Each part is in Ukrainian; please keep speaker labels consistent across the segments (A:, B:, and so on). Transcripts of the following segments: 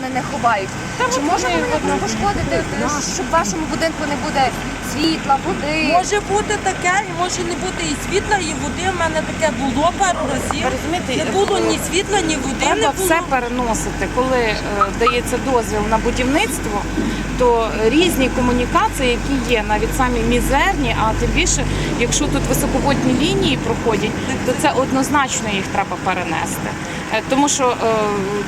A: вони не ховають.
B: Та
A: Чи може
B: вони
A: пошкодити, щоб в вашому будинку не буде світла, води?
C: Може бути таке, і може не бути і світла, і води. У мене таке було пару разів.
B: Розумієте,
C: Не було ні світла, ні води не
B: Треба
C: було.
B: все переносити. Коли е, дається дозвіл на будівництво, то різні комунікації, які є, навіть самі мізерні, а тим більше, якщо тут високовольтні лінії проходять, то це однозначно їх треба перенести. Е, Тому що е,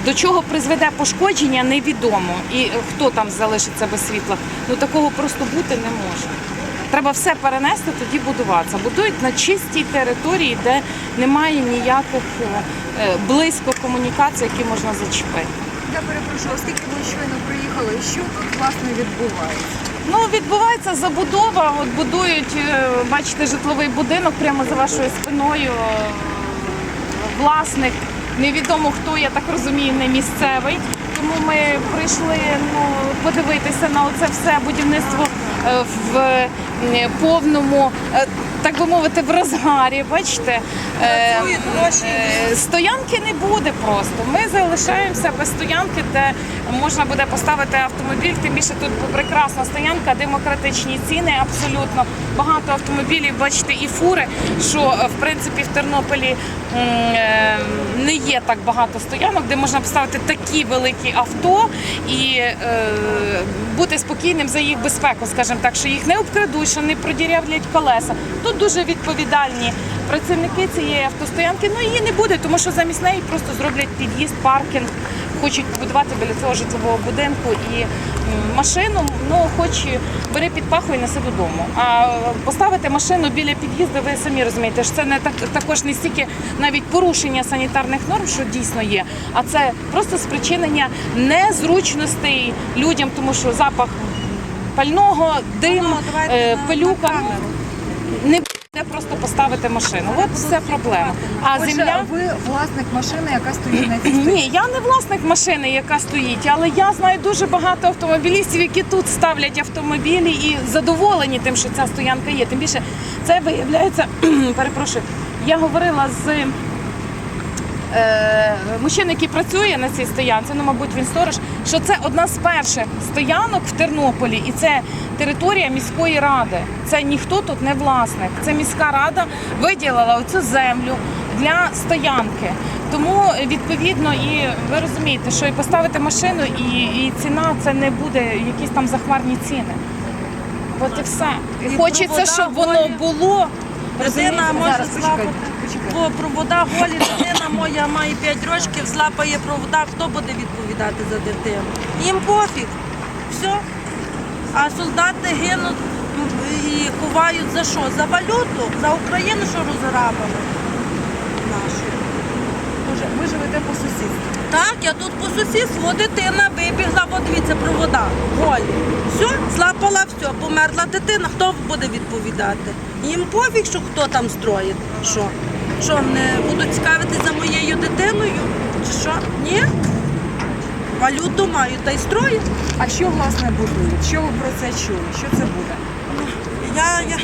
B: до чого призведе пошкодження, невідомо. І е, хто там залишиться без світла. Ну такого просто бути не може. Треба все перенести, тоді будуватися. Будують на чистій території, де немає ніяких близько комунікацій, які можна зачепити.
A: Я перепрошую, оскільки ви щойно приїхали, що тут власне відбувається?
B: Ну, відбувається забудова. От будують, бачите, житловий будинок прямо за вашою спиною. Власник, невідомо хто, я так розумію, не місцевий. Тому ми прийшли ну, подивитися на оце все будівництво е, в повному, е, так би мовити, в розгарі. Бачите, Е, стоянки не буде просто. Ми залишаємося без стоянки, де можна буде поставити автомобіль. Тим більше тут прекрасна стоянка, демократичні ціни, абсолютно багато автомобілів. Бачите, і фури, що в принципі в Тернополі не є так багато стоянок, де можна поставити такі великі авто і е, бути спокійним за їх безпеку, скажімо так, що їх не обкрадуть, що не продірявлять колеса. Тут дуже відповідальні працівники цієї автостоянки. Ну її не буде, тому що замість неї просто зроблять під'їзд, паркінг. Хочуть побудувати біля цього житлового будинку і машину, ну хоч бери під паху і неси додому. А поставити машину біля під'їзду, ви самі розумієте, що це не так також не стільки навіть порушення санітарних норм, що дійсно є, а це просто спричинення незручностей людям, тому що запах пального, дим, е, пилюка. Не буде просто поставити машину. От все проблема. А земля.
A: ви власник машини, яка стоїть на цій.
B: Ні, я не власник машини, яка стоїть, але я знаю дуже багато автомобілістів, які тут ставлять автомобілі і задоволені тим, що ця стоянка є. Тим більше це виявляється, перепрошую, я говорила з е, мужчиною, який працює на цій стоянці, ну, мабуть, він сторож, що це одна з перших стоянок в Тернополі, і це територія міської ради. Це ніхто тут не власник. Це міська рада виділила оцю землю для стоянки. Тому відповідно і ви розумієте, що і поставити машину, і, і ціна це не буде якісь там захмарні ціни. От і все. І Хочеться, щоб воно було.
C: Людина може
A: Зараз,
C: Бо провода голі, дитина моя має 5 років, злапає провода, хто буде відповідати за дитину? Їм пофіг. Все. А солдати гинуть і ховають за що? За валюту? За Україну, що розграбили? Нашу.
A: Отже, ви живете по сусідству.
C: Так, я тут по сусідству, дитина вибігла, от дивіться, провода, голі. Все, злапала все, померла дитина, хто буде відповідати? Їм пофіг, що хто там строїть. Що? Що, не будуть цікавитися за моєю дитиною? Чи що? Ні? Валюту мають та й строїть.
A: А що власне будують? Що ви про це чули? Що це буде?
C: Я, я...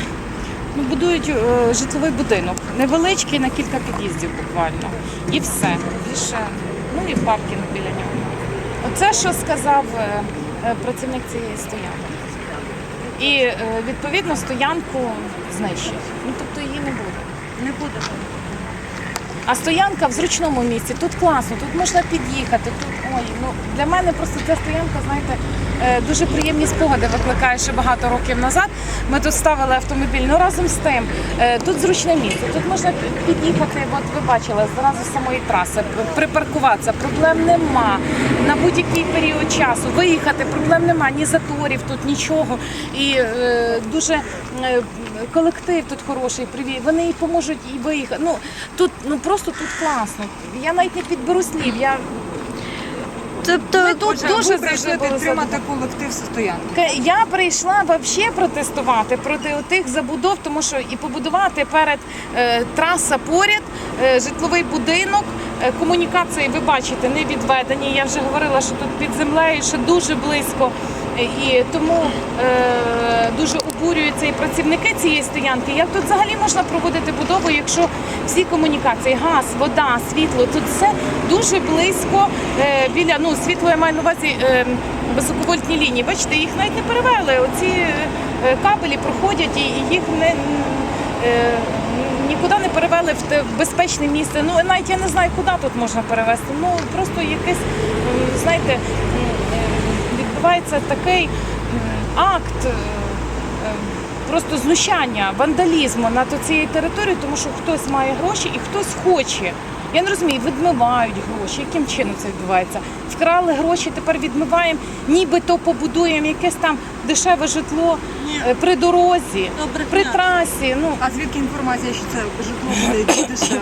B: Ну, будують е, житловий будинок, невеличкий на кілька під'їздів буквально. І все. Більше, ну і паркінг біля нього. Оце, що сказав е, е, працівник цієї стоянки. І е, відповідно стоянку знищать. Ну тобто не буде. А стоянка в зручному місці, тут класно, тут можна під'їхати. Тут ой, ну для мене просто ця стоянка, знаєте, дуже приємні спогади викликає ще багато років назад. Ми тут ставили автомобіль. Ну разом з тим, е, тут зручне місце. Тут можна під'їхати. От ви бачили зразу з самої траси, припаркуватися. Проблем нема на будь-який період часу. Виїхати проблем нема, ні заторів, тут нічого. І е, дуже е, колектив тут хороший. Привіт. Вони і поможуть і виїхати. Ну тут ну просто тут класно. Я навіть не підберу слів. Я
C: Тобто,
B: Ми тут дуже
A: прийшли підтримати колектив стоянки.
B: Я прийшла взагалі протестувати проти тих забудов, тому що і побудувати перед е, траса поряд, е, житловий будинок, е, комунікації, ви бачите, не відведені. Я вже говорила, що тут під землею ще дуже близько. Е, І тому е, дуже збурюються і працівники цієї стоянки, як тут взагалі можна проводити будову, якщо всі комунікації, газ, вода, світло, тут все дуже близько е, біля ну світло я маю на увазі е, високовольтні лінії. Бачите, їх навіть не перевели. Оці е, кабелі проходять і, їх не. е, Нікуди не перевели в безпечне місце. Ну навіть я не знаю, куди тут можна перевезти. Ну просто якийсь, знаєте, е, відбувається такий акт е, е, просто знущання, вандалізму над цією територією, тому що хтось має гроші і хтось хоче. Я не розумію, відмивають гроші. Яким чином це відбувається? Вкрали гроші, тепер відмиваємо, нібито побудуємо якесь там дешеве житло
C: Ні.
B: е, при дорозі,
C: Добре,
B: при трасі. Ну
A: А звідки інформація, що це житло буде дешевим?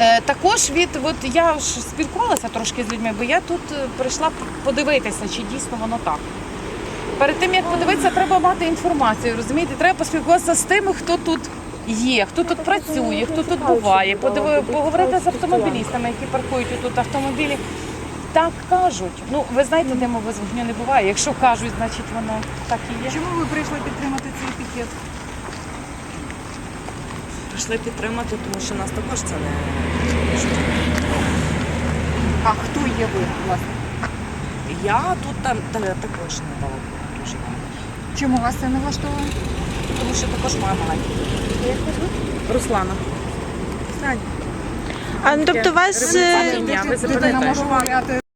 B: Е, Також від от я ж спілкувалася трошки з людьми, бо я тут е, прийшла подивитися, чи дійсно воно так. Перед тим як подивитися, треба мати інформацію. Розумієте, треба поспілкуватися з тими, хто тут є, хто тут працює, хто тут буває, подиви, поговорити з автомобілістами, які паркують тут автомобілі. Так кажуть. Ну ви знаєте, диму без вогню не буває. Якщо кажуть, значить воно так і є.
A: Чому ви прийшли підтримати цей пікет?
D: Прийшли підтримати, тому що нас також це не
A: А хто є ви, власне?
D: я тут там та- також не дала дуже.
A: Чому вас це не влаштовує?
D: Тому що також мама. маленька. Руслана.
E: А ну, тобто вас е,
A: Дитина може гуляти